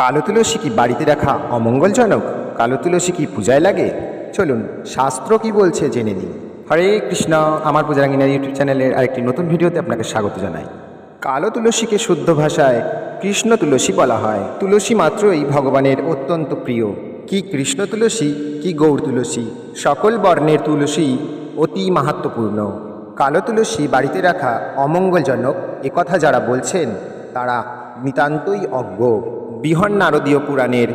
কালো তুলসী কি বাড়িতে রাখা অমঙ্গলজনক? কালো তুলসী কি পূজায় লাগে? চলুন, শাস্ত্র কি বলছে জেনে নিন হরে কৃষ্ণ, আমার পূজারাঙ্গিনা ইউটিউব চ্যানেলের আরেকটি নতুন ভিডিওতে আপনাকে স্বাগত জানাই। কালো তুলসীকে শুদ্ধ ভাষায় কৃষ্ণ তুলসী বলা হয়। তুলসী মাত্রই ভগবানের অত্যন্ত প্রিয়। কি কৃষ্ণ তুলসী, কি গৌর তুলসী, সকল বর্ণের তুলসী অতি মাহাত্মপূর্ণ। কালো তুলসী বাড়িতে রাখা অমঙ্গলজনক একথা যারা বলছেন, তারা নিতান্তই অজ্ঞ। বৃহন নারদীয় পুরাণের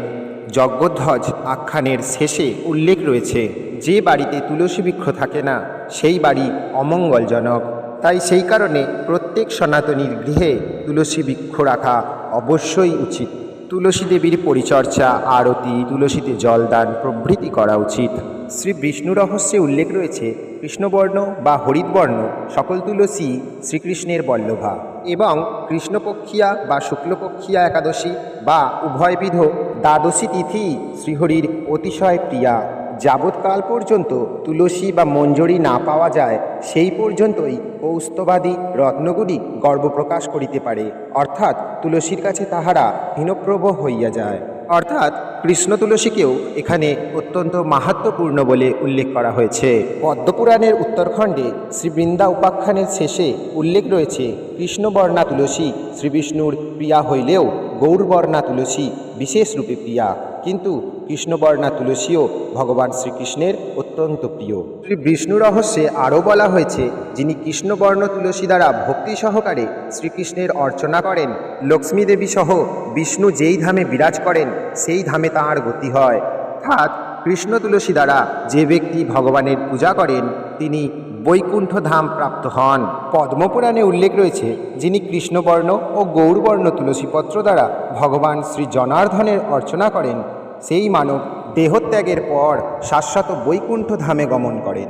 যজ্ঞধ্বজ আখ্যানের শেষে উল্লেখ রয়েছে, যে বাড়িতে তুলসী বৃক্ষ থাকে না, সেই বাড়ি অমঙ্গলজনক। তাই সেই কারণে প্রত্যেক সনাতনীর গৃহে তুলসী বৃক্ষ রাখা অবশ্যই উচিত। তুলসী দেবীর পরিচর্যা, আরতি, তুলসীতে জলদান প্রভৃতি করা উচিত। শ্রী বিষ্ণু রহস্যে উল্লেখ রয়েছে কৃষ্ণবর্ণ বা হরিতবর্ণ, সকল তুলসী শ্রীকৃষ্ণের বল্লভা। এবং কৃষ্ণপক্ষিয়া বা শুক্লপক্ষিয়া একাদশী বা উভয়বিধ দ্বাদশী তিথি শ্রীহরির অতিশয় প্রিয়া। যাবৎকাল পর্যন্ত তুলসী বা মঞ্জরি না পাওয়া যায়, সেই পর্যন্তই কৌস্তবাদী রত্নগুলি গর্ব প্রকাশ করিতে পারে। অর্থাৎ তুলসীর কাছে তাহারা হীনপ্রভ হইয়া যায়। অর্থাৎ কৃষ্ণ তুলসীকেও এখানে অত্যন্ত মাহাত্মপূর্ণ বলে উল্লেখ করা হয়েছে। পদ্মপুরাণের উত্তরখণ্ডে শ্রীবৃন্দা উপাখ্যানের শেষে উল্লেখ রয়েছে, কৃষ্ণবর্ণা তুলসী শ্রীবিষ্ণুর প্রিয়া হইলেও গৌরবর্ণা তুলসী বিশেষ রূপে প্রিয়া। কিন্তু কৃষ্ণবর্ণা তুলসীও ভগবান শ্রীকৃষ্ণের অত্যন্ত প্রিয়। শ্রী বিষ্ণু রহস্যে আরও বলা হয়েছে, যিনি কৃষ্ণবর্ণ তুলসী দ্বারা ভক্তি সহকারে শ্রীকৃষ্ণের অর্চনা করেন, লক্ষ্মী দেবী সহ বিষ্ণু যেই ধামে বিরাজ করেন, সেই ধামে তাঁর গতি হয়। অর্থাৎ কৃষ্ণ তুলসী দ্বারা যে ব্যক্তি ভগবানের পূজা করেন, তিনি বৈকুণ্ঠ ধাম প্রাপ্ত হন। পদ্মপুরাণে উল্লেখ রয়েছে, যিনি কৃষ্ণবর্ণ ও গৌরবর্ণ তুলসীপত্র দ্বারা ভগবান শ্রী জনার্ধনের অর্চনা করেন, সেই মানব দেহত্যাগের পর শাশ্বত বৈকুণ্ঠ ধামে গমন করেন।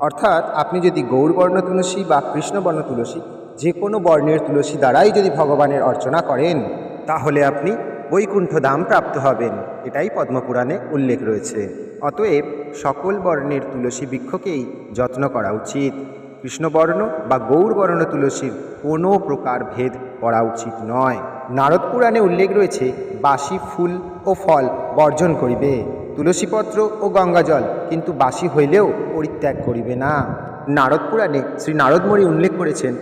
অর্থাৎ আপনি যদি গৌরবর্ণ তুলসী বা কৃষ্ণবর্ণ তুলসী যে কোনো বর্ণের তুলসী দ্বারাই যদি ভগবানের অর্চনা করেন, তাহলে আপনি বৈকুণ্ঠ ধাম প্রাপ্ত হবেন। এটাই পদ্মপুরাণে উল্লেখ রয়েছে। অতএব সকল বর্ণের তুলসী বৃক্ষকেই যত্ন করা উচিত। কৃষ্ণবর্ণ বা গৌরবর্ণ তুলসীর কোনো প্রকার ভেদ করা উচিত নয়। নারদ পুরাণে উল্লেখ রয়েছে বাসি ফুল ও ফল বর্জন করিবে, তুলসীপত্র ও গঙ্গাজল কিন্তু বাসি হইলেও পরিত্যাগ করিবে না। নারদ পুরাণে শ্রী নারদমণি উল্লেখ করেছেন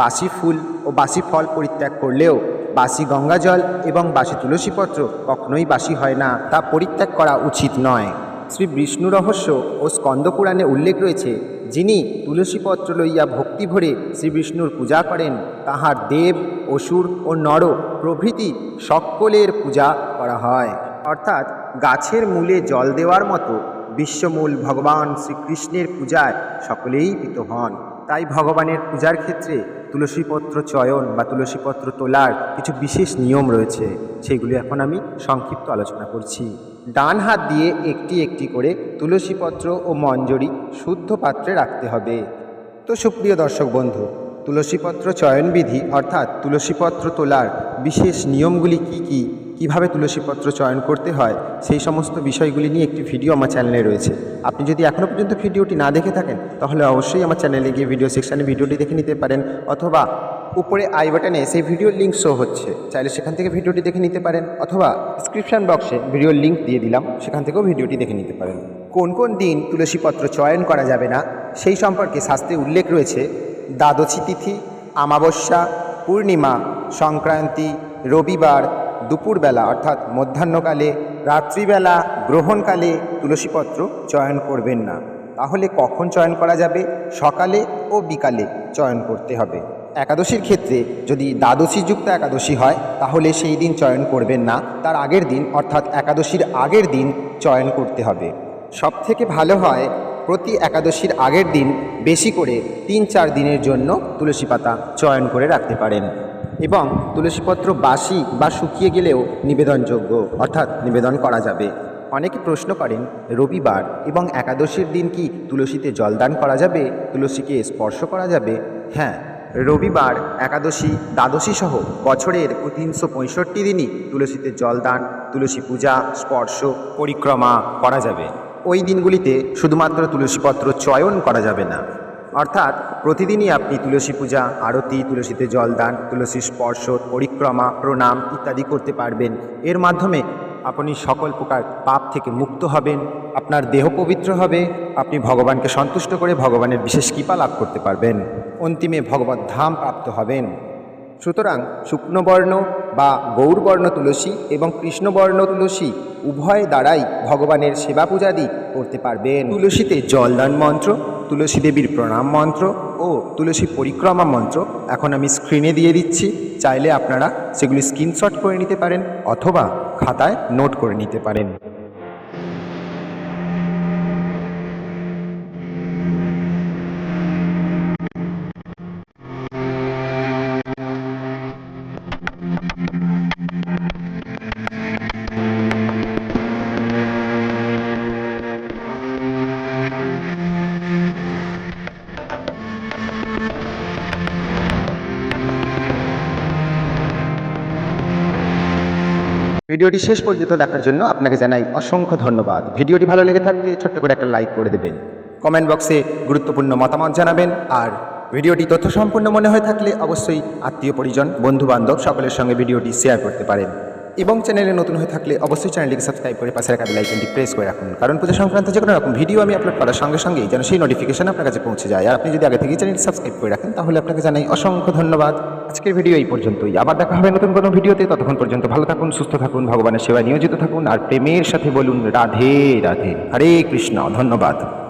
বাসি ফুল ও বাসি ফল পরিত্যাগ করলেও বাসি গঙ্গাজল এবং বাসি তুলসীপত্র কখনোই বাসি হয় না, তা পরিত্যাগ করা উচিত নয়। শ্রী বিষ্ণু রহস্য ও স্কন্দপুরাণে উল্লেখ রয়েছে, যিনি তুলসীপত্র লইয়া ভক্তি ভরে শ্রী বিষ্ণুর পূজা করেন, তাহার দেব, অসুর ও নর প্রভৃতি সকলের পূজা করা হয়। অর্থাৎ গাছের মূলে জল দেওয়ার মতো বিশ্বমূল ভগবান শ্রীকৃষ্ণের পূজায় সকলেই পিত হন। তাই ভগবানের পূজার ক্ষেত্রে তুলসীপত্র চয়ন বা তুলসীপত্র তোলার কিছু বিশেষ নিয়ম রয়েছে, সেগুলি এখন আমি সংক্ষিপ্ত আলোচনা করছি। ডান হাত দিয়ে একটি একটি করে তুলসীপত্র ও মঞ্জরি শুদ্ধ পাত্রে রাখতে হবে। তো সুপ্রিয় দর্শক বন্ধু, তুলসীপত্র চয়নবিধি অর্থাৎ তুলসীপত্র তোলার বিশেষ নিয়মগুলি কি কি? কীভাবে তুলসীপত্র চয়ন করতে হয়, সেই সমস্ত বিষয়গুলি নিয়ে একটি ভিডিও আমার চ্যানেলে রয়েছে। আপনি যদি এখনও পর্যন্ত ভিডিওটি না দেখে থাকেন, তাহলে অবশ্যই আমার চ্যানেলে গিয়ে ভিডিও সেকশানে ভিডিওটি দেখে নিতে পারেন, অথবা উপরে আই বাটনে সেই ভিডিওর লিঙ্ক শো হচ্ছে, চাইলে সেখান থেকে ভিডিওটি দেখে নিতে পারেন, অথবা ডিসক্রিপশান বক্সে ভিডিওর লিঙ্ক দিয়ে দিলাম, সেখান থেকেও ভিডিওটি দেখে নিতে পারেন। কোন কোন দিন তুলসীপত্র চয়ন করা যাবে না, সেই সম্পর্কে শাস্ত্রে উল্লেখ রয়েছে। দ্বাদশী তিথি আমাবস্যা পূর্ণিমা, সংক্রান্তি, রবিবার দুপুরবেলা অর্থাৎ মধ্যাহ্নকালে, রাত্রিবেলা গ্রহণকালে তুলসীপত্র চয়ন করবেন না। তাহলে কখন চয়ন করা যাবে? সকালে ও বিকালে চয়ন করতে হবে। একাদশীর ক্ষেত্রে যদি দ্বাদশী যুক্ত একাদশী হয়, তাহলে সেই দিন চয়ন করবেন না। তার আগের দিন, অর্থাৎ একাদশীর আগের দিন চয়ন করতে হবে। সব থেকে ভালো হয়, প্রতি একাদশীর আগের দিন বেশি করে তিন চার দিনের জন্য তুলসী পাতা চয়ন করে রাখতে পারেন। এবং তুলসীপত্র বাসি বা শুকিয়ে গেলেও নিবেদনযোগ্য, অর্থাৎ নিবেদন করা যাবে। অনেকে প্রশ্ন করেন, রবিবার এবং একাদশীর দিন কি তুলসীতে জলদান করা যাবে? তুলসীকে স্পর্শ করা যাবে? হ্যাঁ রবিবার, একাদশী দ্বাদশী সহ বছরের তিনশো পঁয়ষট্টি দিনই তুলসীতে জলদান তুলসী পূজা, স্পর্শ, পরিক্রমা করা যাবে। ওই দিনগুলিতে শুধুমাত্র তুলসীপত্র চয়ন করা যাবে না। অর্থাৎ প্রতিদিনই আপনি তুলসী পূজা, আরতি, তুলসীতে জলদান তুলসী স্পর্শ, পরিক্রমা, প্রণাম ইত্যাদি করতে পারবেন। এর মাধ্যমে আপনি সকল প্রকার পাপ থেকে মুক্ত হবেন, আপনার দেহ পবিত্র হবে, আপনি ভগবানকে সন্তুষ্ট করে ভগবানের বিশেষ কৃপা লাভ করতে পারবেন। অন্তিমে ভগবত ধাম প্রাপ্ত হবেন। সুতরাং শুকনোবর্ণ বা গৌরবর্ণ তুলসী এবং কৃষ্ণবর্ণ তুলসী উভয় দ্বারাই ভগবানের সেবা পূজাদি করতে পারবেন। তুলসীতে জলদান মন্ত্র তুলসী দেবীর প্রণাম মন্ত্র ও তুলসী পরিক্রমা মন্ত্র এখন আমি স্ক্রিনে দিয়ে দিচ্ছি। চাইলে আপনারা সেগুলি স্ক্রিনশট করে নিতে পারেন অথবা খাতায় নোট করে নিতে পারেন। ভিডিওটি শেষ পর্যন্ত দেখার জন্য আপনাকে জানাই অসংখ্য ধন্যবাদ। ভিডিওটি ভালো লেগে থাকলে ছোট্ট করে একটা লাইক করে দেবেন। কমেন্ট বক্সে গুরুত্বপূর্ণ মতামত জানাবেন আর ভিডিওটি তথ্য সম্পূর্ণ মনে হয়ে থাকলে অবশ্যই আত্মীয় পরিজন, বন্ধুবান্ধব সকলের সঙ্গে ভিডিওটি শেয়ার করতে পারেন। এবং চ্যানেলে নতুন হয়ে থাকলে অবশ্যই চ্যানেলটিকে সাবস্ক্রাইব করে পাশে রাখা বেলাইকনটি প্রেস করে রাখুন। কারণ পূজা সংক্রান্ত যে কোনো রকম ভিডিও আমি আপলোড করার সঙ্গে সঙ্গেই যেন সেই নোটিফিকেশন আপনার কাছে পৌঁছে যায়। আর আপনি যদি আগে থেকেই চ্যানেলটি সাবস্ক্রাইব করে রাখেন, তাহলে আপনাকে জানাই অসংখ্য ধন্যবাদ। আজকের ভিডিও এই পর্যন্তই। আবার দেখা হবে নতুন কোনো ভিডিওতে ততক্ষণ পর্যন্ত ভালো থাকুন, সুস্থ থাকুন, ভগবানের সেবায় নিয়োজিত থাকুন, আর প্রেমের সাথে বলুন রাধে রাধে। হরে কৃষ্ণ, ধন্যবাদ।